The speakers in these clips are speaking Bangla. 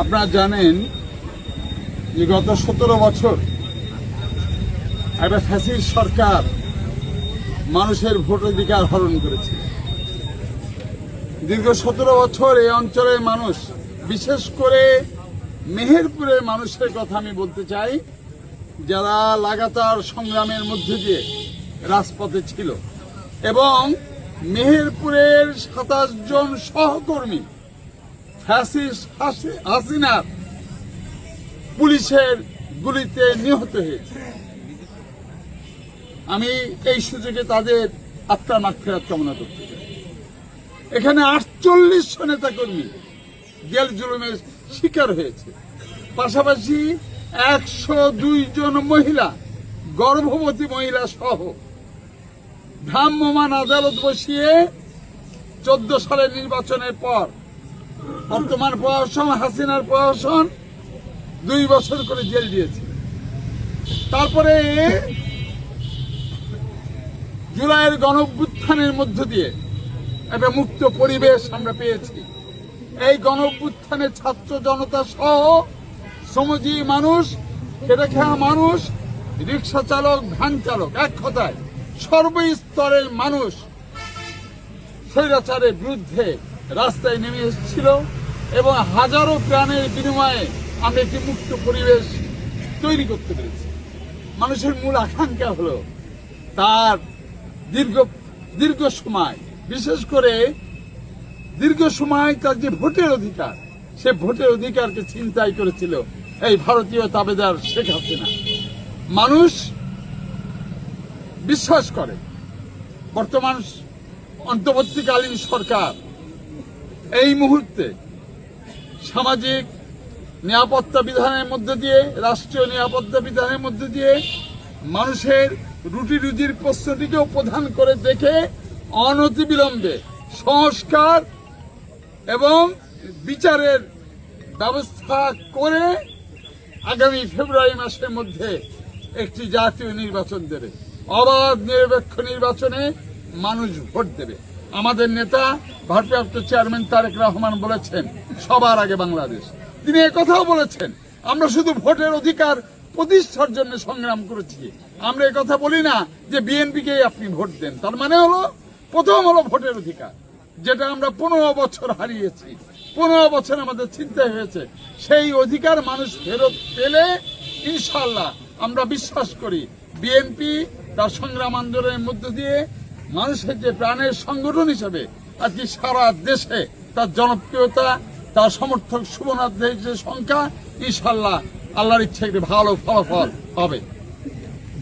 আপনারা জানেন যে গত সতেরো বছর একটা ফ্যাসির সরকার মানুষের ভোটাধিকার হরণ করেছে। দীর্ঘ সতেরো বছর এই অঞ্চলের মানুষ, বিশেষ করে মেহেরপুরের মানুষের কথা আমি বলতে চাই, যারা লাগাতার সংগ্রামের মধ্যে দিয়ে রাজপথে ছিল। এবং মেহেরপুরের সাতাশ জন সহকর্মী ফ্যাসিস্ট হাসি- হাসিনার পুলিশের গুলিতে নিহত হয়েছে। আমি এই সুযোগে তাদের আত্মার মাক্ষেরাত কামনা করতে চাই। এখানে আটচল্লিশশো নেতা কর্মী জেল জুলুমের শিকার হয়েছে। পাশাপাশি একশো দুই জন মহিলা, গর্ভবতী মহিলা সহ ভ্রাম্যমান আদালত বসিয়ে চোদ্দ সালের নির্বাচনের পর বর্তমান প্রশাসন, হাসিনার প্রশাসন দুই বছর করে জেল দিয়েছে। তারপরে জুলাইয়ের গণভ্যুত্থানের মধ্য দিয়ে একটা মুক্ত পরিবেশ আমরা পেয়েছি। এই গণভ্যুত্থানে ছাত্র জনতা সহ শ্রমজীবী মানুষ খেটে খাওয়া মানুষ রিক্সা চালক, ভ্যান চালক এক কথায় সর্বস্তরের মানুষ স্বৈরাচারের বিরুদ্ধে রাস্তায় নেমে এসেছিল এবং হাজারো প্রাণের বিনিময়ে আমরা একটি মুক্ত পরিবেশ তৈরি করতে পেরেছি। মানুষের মূল আকাঙ্ক্ষা হলো তার দীর্ঘ দীর্ঘ সময়, বিশেষ করে দীর্ঘ সময় তার যে ভোটের অধিকার, সে ভোটের অধিকারকে চিন্তাই করেছিল এই ভারতীয় তাবেদার শেখ হাসিনা। মানুষ বিশ্বাস করে, বর্তমান অন্তর্বর্তীকালীন সরকার এই মুহূর্তে সামাজিক নিরাপত্তা বিধানের মধ্যে দিয়ে, রাষ্ট্রীয় নিরাপত্তা বিধানের মধ্যে দিয়ে মানুষের রুটি রুজির প্রশ্নটিকেও প্রধান করে দেখে অনতিবিলম্বে সংস্কার এবং বিচারের ব্যবস্থা করে আগামী ফেব্রুয়ারি মাসের মধ্যে একটি জাতীয় নির্বাচন দেবে। অবাধ নিরপেক্ষ নির্বাচনে মানুষ ভোট দেবে। আমাদের নেতা, ভারপ্রাপ্ত চেয়ারম্যান তারেক রহমান বলেছেন, সবার আগে বাংলাদেশ। তিনি কথাও বলেছেন, আমরা শুধু ভোটের অধিকার প্রতিষ্ঠার জন্য সংগ্রাম করেছি। আমরা কথা বলি না যে বিএনপিকে আপনি ভোট দেন। তার মানে হলো, প্রথম হলো ভোটের অধিকার, যেটা আমরা পনেরো বছর হারিয়েছি। পনেরো বছর আমাদের চিন্তায় হয়েছে, সেই অধিকার মানুষ ফেরত পেলে ইনশাল্লাহ আমরা বিশ্বাস করি, বিএনপি তার সংগ্রাম আন্দোলনের মধ্য দিয়ে মানুষের যে প্রাণের সংগঠন হিসেবে আজকে সারা দেশে তার জনপ্রিয়তা তার সমর্থক শুভনাথের যে সংখ্যা ইনশাল্লাহ আল্লাহর ইচ্ছে একটি ভালো ফলাফল হবে।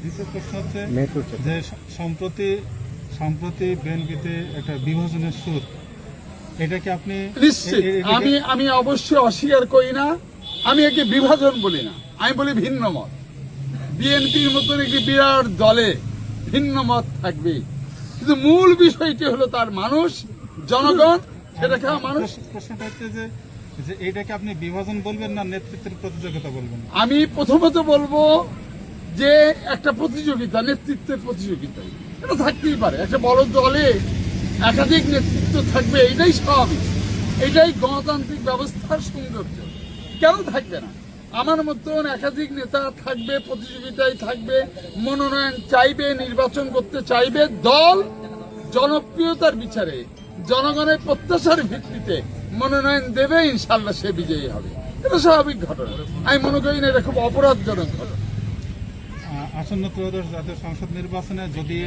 দ্বিতীয় প্রশ্ন হচ্ছে যে সম্প্রতি সম্প্রতি বিএনপিতে একটা বিভাজনের সুর এটা কি আপনি আমি আমি অবশ্যই অস্বীকার করি না। আমি একে বিভাজন বলি না। আমি বলি ভিন্ন মত। বিএনপির মতন একটি বিরাট দলে ভিন্ন মত থাকবে। কিন্তু মূল বিষয়টি হলো তার মানুষ জনগণ সেটা খাওয়া মানুষ। প্রশ্নটা হচ্ছে যে যে এটাকে আপনি বিভাজন বলবেন না নেতৃত্বের প্রতিযোগিতা বলবেন? আমি প্রথমত বলব যে একটা প্রতিযোগিতা নেতৃত্বের প্রতিযোগিতা। এটা থাকতেই পারে। একটা বড় দলে একাধিক নেতৃত্ব থাকবে এটাই স্বাভাবিক। এটাই গণতান্ত্রিক ব্যবস্থার সৌন্দর্য। কেন থাকবে না? আমার মতন একাধিক নেতা থাকবে প্রতিযোগিতায় থাকবে মনোনয়ন চাইবে নির্বাচন করতে চাইবে দল জনপ্রিয়তার বিচারে জনগণের প্রত্যাশার ভিত্তিতে মনোনয়ন দেবে ইনশাল্লাহ সে বিজয়ী হবে। এটা স্বাভাবিক ঘটনা। আমি মনে করি না এটা খুব অপরাধজনক ঘটনা। আসন্ন ত্রয়োদশ জাতীয় সংসদ নির্বাচনে যদি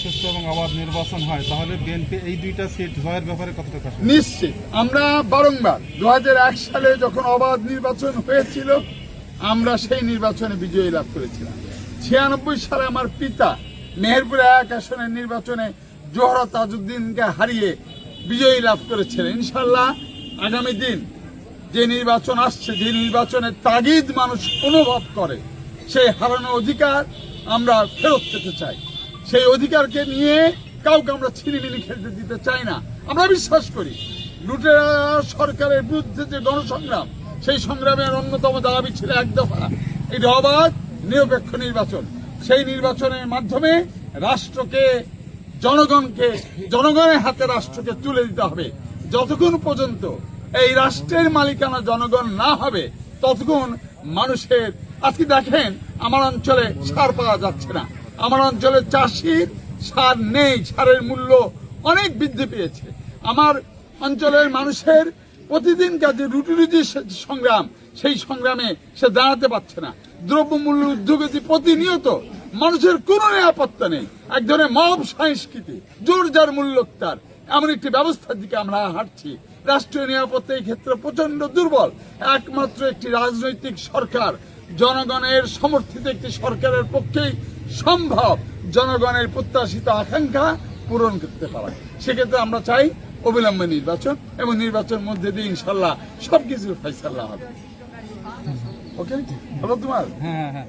সুষ্ঠু এবং অবাধ নির্বাচন হয় তাহলে বিএনপি এই দুইটা সিট জয়ের ব্যাপারে কতটা নিশ্চিত। আমরা বারংবার দু হাজার এক সালে যখন অবাধ নির্বাচন হয়েছিল আমরা সেই নির্বাচনে বিজয়ী লাভ করেছিলাম। ছিয়ানব্বই সালে আমার পিতা মেহেরপুরে এক আসনের নির্বাচনে জোহরা তাজউদ্দিনকে হারিয়ে বিজয়ী লাভ করেছিলেন ইনশাল্লাহ আগামী দিন যে নির্বাচন আসছে, যে নির্বাচনের তাগিদ মানুষ অনুভব করে, সেই হারানো অধিকার আমরা ফেরত পেতে চাই। সেই অধিকারকে নিয়ে কাউকে আমরা ছিনিমিনি খেলতে দিতে চাই না। আমরা বিশ্বাস করি, লুটেরা সরকারের বিরুদ্ধে যে গণসংগ্রাম, সেই সংগ্রামের অন্যতম দাবি ছিল এক দফা। এটি অবাধ, নিরপেক্ষ নির্বাচন। সেই নির্বাচনের মাধ্যমে রাষ্ট্রকে জনগণকে, জনগণের হাতে রাষ্ট্রকে তুলে দিতে হবে। যতক্ষণ পর্যন্ত এই রাষ্ট্রের মালিকানা জনগণ না হবে, ততক্ষণ মানুষের, আজকে দেখেন, আমার অঞ্চলে সার পাওয়া যাচ্ছে না। আমার অঞ্চলে চাষির সার নেই, সারের মূল্য অনেক বৃদ্ধি পেয়েছে। আমার অঞ্চলের মানুষের প্রতিদিন কাজে রুটি রুটি সংগ্রাম, সেই সংগ্রামে সে দাঁড়াতে পারছে না। দ্রব্যমূল্য উদ্যোগতি প্রতিনিয়ত মানুষের কোনো নিরাপত্তা নেই। এক ধরনের মব সংস্কৃতি জোর যার মূল্য তার। এমন একটি ব্যবস্থার দিকে আমরা হাঁটছি। রাষ্ট্রীয় নিরাপত্তা এই ক্ষেত্রে প্রচণ্ড দুর্বল। একমাত্র একটি রাজনৈতিক সরকার জনগণের সমর্থিত একটি সরকারের পক্ষেই সম্ভব জনগণের প্রত্যাশিত আকাঙ্ক্ষা পূরণ করতে পারা। সেক্ষেত্রে আমরা চাই অবিলম্বে নির্বাচন এবং নির্বাচন মধ্যে দিয়ে ইনশাল্লাহ সবকিছুর ফয়সাল্লাহ হবে। ওকে হলো তোমার? হ্যাঁ হ্যাঁ হ্যাঁ।